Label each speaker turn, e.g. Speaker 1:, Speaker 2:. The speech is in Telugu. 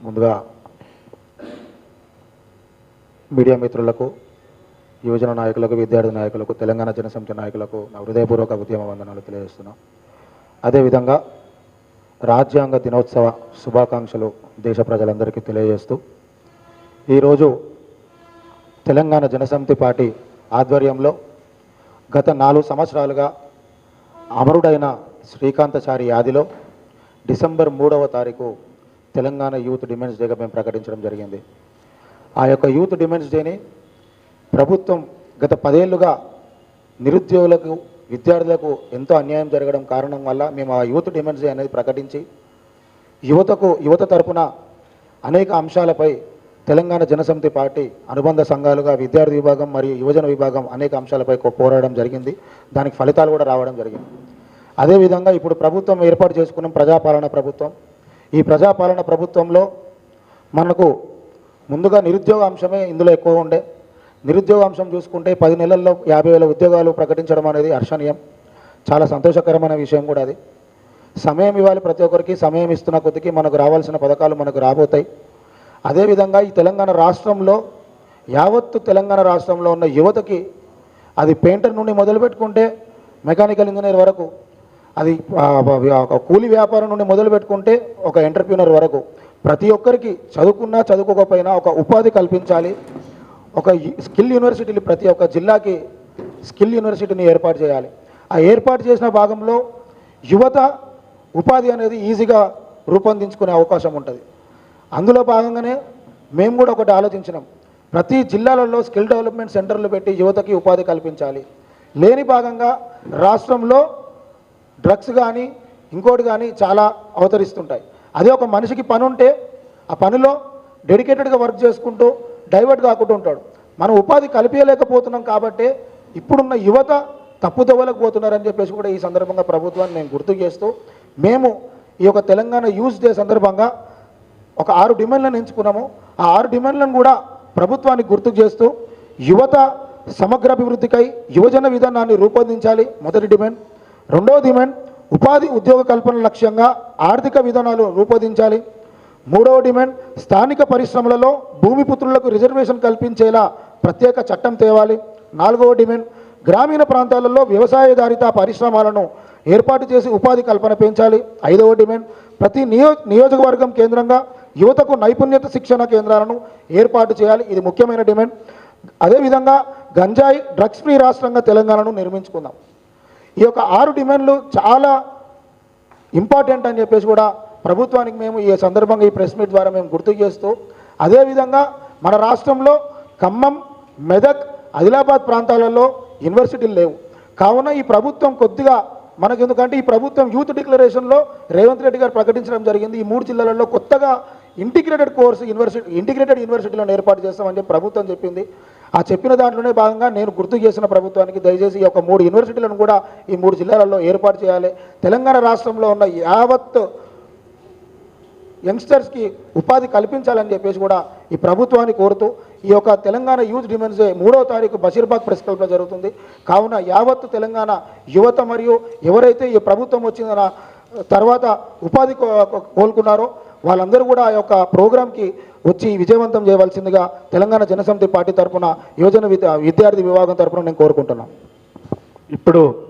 Speaker 1: ముందుగా మీడియా మిత్రులకు యువజన నాయకులకు విద్యార్థి నాయకులకు తెలంగాణ జనసమితి నాయకులకు నా హృదయపూర్వక ఉద్యమ వందనాలు తెలియజేస్తున్నాం. అదేవిధంగా రాజ్యాంగ దినోత్సవ శుభాకాంక్షలు దేశ ప్రజలందరికీ తెలియజేస్తూ ఈరోజు తెలంగాణ జనసమితి పార్టీ ఆధ్వర్యంలో గత నాలుగు సంవత్సరాలుగా అమరుడైన శ్రీకాంతచారి యాదిలో డిసెంబర్ మూడవ తారీఖు తెలంగాణ యూత్ డిమాండ్స్ డేగా మేము ప్రకటించడం జరిగింది. ఆ యొక్క యూత్ డిమాండ్స్ డేని ప్రభుత్వం గత పదేళ్ళుగా నిరుద్యోగులకు విద్యార్థులకు ఎంతో అన్యాయం జరగడం కారణం వల్ల మేము ఆ యూత్ డిమాండ్స్ డే అనేది ప్రకటించి యువతకు యువత తరపున అనేక అంశాలపై తెలంగాణ జనసమితి పార్టీ అనుబంధ సంఘాలుగా విద్యార్థి విభాగం మరియు యువజన విభాగం అనేక అంశాలపై పోరాడడం జరిగింది. దానికి ఫలితాలు కూడా రావడం జరిగింది. అదేవిధంగా ఇప్పుడు ప్రభుత్వం ఏర్పాటు చేసుకున్న ప్రజాపాలన ప్రభుత్వం ఈ ప్రజాపాలన ప్రభుత్వంలో మనకు ముందుగా నిరుద్యోగ అంశమే ఇందులో ఎక్కువ ఉండే. నిరుద్యోగ అంశం చూసుకుంటే పది నెలల్లో యాభై వేల ఉద్యోగాలు ప్రకటించడం అనేది హర్షణీయం. చాలా సంతోషకరమైన విషయం కూడా అది. సమయం ఇవ్వాలి ప్రతి ఒక్కరికి సమయం ఇస్తున్న కొద్దికి మనకు రావాల్సిన పథకాలు మనకు రాబోతాయి. అదేవిధంగా ఈ తెలంగాణ రాష్ట్రంలో యావత్తు తెలంగాణ రాష్ట్రంలో ఉన్న యువతకి అది పెయింటర్ నుండి మొదలుపెట్టుకుంటే మెకానికల్ ఇంజనీర్ వరకు అది ఒక కూలి వ్యాపారం నుండి మొదలు పెట్టుకుంటే ఒక ఎంటర్ప్రీనర్ వరకు ప్రతి ఒక్కరికి చదువుకున్నా చదువుకోకపోయినా ఒక ఉపాధి కల్పించాలి. ఒక స్కిల్ యూనివర్సిటీలు ప్రతి ఒక్క జిల్లాకి స్కిల్ యూనివర్సిటీని ఏర్పాటు చేయాలి. ఆ ఏర్పాటు చేసిన భాగంలో యువత ఉపాధి అనేది ఈజీగా రూపొందించుకునే అవకాశం ఉంటుంది. అందులో భాగంగానే మేము కూడా ఒకటి ఆలోచించినాం. ప్రతి జిల్లాలలో స్కిల్ డెవలప్మెంట్ సెంటర్లు పెట్టి యువతకి ఉపాధి కల్పించాలి. లేని భాగంగా రాష్ట్రంలో డ్రగ్స్ కానీ ఇంకోటి కానీ చాలా అవతరిస్తుంటాయి. అదే ఒక మనిషికి పని ఉంటే ఆ పనిలో డెడికేటెడ్గా వర్క్ చేసుకుంటూ డైవర్ట్ కాకుండా ఉంటాడు. మనం ఉపాధి కల్పించలేకపోతున్నాం కాబట్టి ఇప్పుడున్న యువత తప్పుదోవలకు పోతున్నారని చెప్పేసి కూడా ఈ సందర్భంగా ప్రభుత్వాన్ని నేను గుర్తు చేస్తూ మేము ఈ యొక్క తెలంగాణ యూజ్ డే సందర్భంగా ఒక ఆరు డిమాండ్లను ఎంచుకున్నాము. ఆ ఆరు డిమాండ్లను కూడా ప్రభుత్వానికి గుర్తు చేస్తూ యువత సమగ్ర అభివృద్ధికై యువజన విధానాన్ని రూపొందించాలి. మొదటి డిమాండ్. రెండవ డిమాండ్ ఉపాధి ఉద్యోగ కల్పన లక్ష్యంగా ఆర్థిక విధానాలు రూపొందించాలి. మూడవ డిమాండ్ స్థానిక పరిశ్రమలలో భూమి పుత్రులకు రిజర్వేషన్ కల్పించేలా ప్రత్యేక చట్టం తేవాలి. నాలుగవ డిమాండ్ గ్రామీణ ప్రాంతాలలో వ్యవసాయధారిత పరిశ్రమలను ఏర్పాటు చేసి ఉపాధి కల్పన పెంచాలి. ఐదవ డిమాండ్ ప్రతి నియో నియోజకవర్గం కేంద్రంగా యువతకు నైపుణ్యత శిక్షణ కేంద్రాలను ఏర్పాటు చేయాలి. ఇది ముఖ్యమైన డిమాండ్ అదేవిధంగా గంజాయి డ్రగ్స్ ఫ్రీ రాష్ట్రంగా తెలంగాణను నిర్మించుకుందాం. ఈ యొక్క ఆరు డిమాండ్లు చాలా ఇంపార్టెంట్ అని చెప్పేసి కూడా ప్రభుత్వానికి మేము ఈ సందర్భంగా ఈ ప్రెస్ మీట్ ద్వారా మేము గుర్తు చేస్తూ అదేవిధంగా మన రాష్ట్రంలో ఖమ్మం మెదక్ ఆదిలాబాద్ ప్రాంతాలలో యూనివర్సిటీలు లేవు. కావున ఈ ప్రభుత్వం కొద్దిగా మనకు ఎందుకంటే ఈ ప్రభుత్వం యూత్ డిక్లరేషన్లో రేవంత్ రెడ్డి గారు ప్రకటించడం జరిగింది. ఈ మూడు జిల్లాలలో కొత్తగా ఇంటిగ్రేటెడ్ కోర్సు యూనివర్సిటీ ఇంటిగ్రేటెడ్ యూనివర్సిటీలను ఏర్పాటు చేస్తామని చెప్పి ప్రభుత్వం చెప్పింది. ఆ చెప్పిన దాంట్లోనే భాగంగా నేను గుర్తు చేసిన ప్రభుత్వానికి దయచేసి ఈ యొక్క మూడు యూనివర్సిటీలను కూడా ఈ మూడు జిల్లాలలో ఏర్పాటు చేయాలి. తెలంగాణ రాష్ట్రంలో ఉన్న యావత్ యంగ్స్టర్స్కి ఉపాధి కల్పించాలని చెప్పేసి కూడా ఈ ప్రభుత్వాన్ని కోరుతూ ఈ యొక్క తెలంగాణ యూత్ డిమెన్స్ డే మూడో తారీఖు బషీర్బాగ్ ప్రెస్ క్లబ్లో జరుగుతుంది. కావున యావత్తు తెలంగాణ యువత మరియు ఎవరైతే ఈ ప్రభుత్వం వచ్చిన తర్వాత ఉపాధి కో- కోలుకున్నారో వాళ్ళందరూ కూడా ఆ యొక్క ప్రోగ్రాంకి వచ్చి విజయవంతం చేయవలసిందిగా తెలంగాణ జనసమితి పార్టీ తరఫున యువజన విద్య- విద్యార్థి విభాగం తరఫున నేను కోరుకుంటున్నాను.
Speaker 2: ఇప్పుడు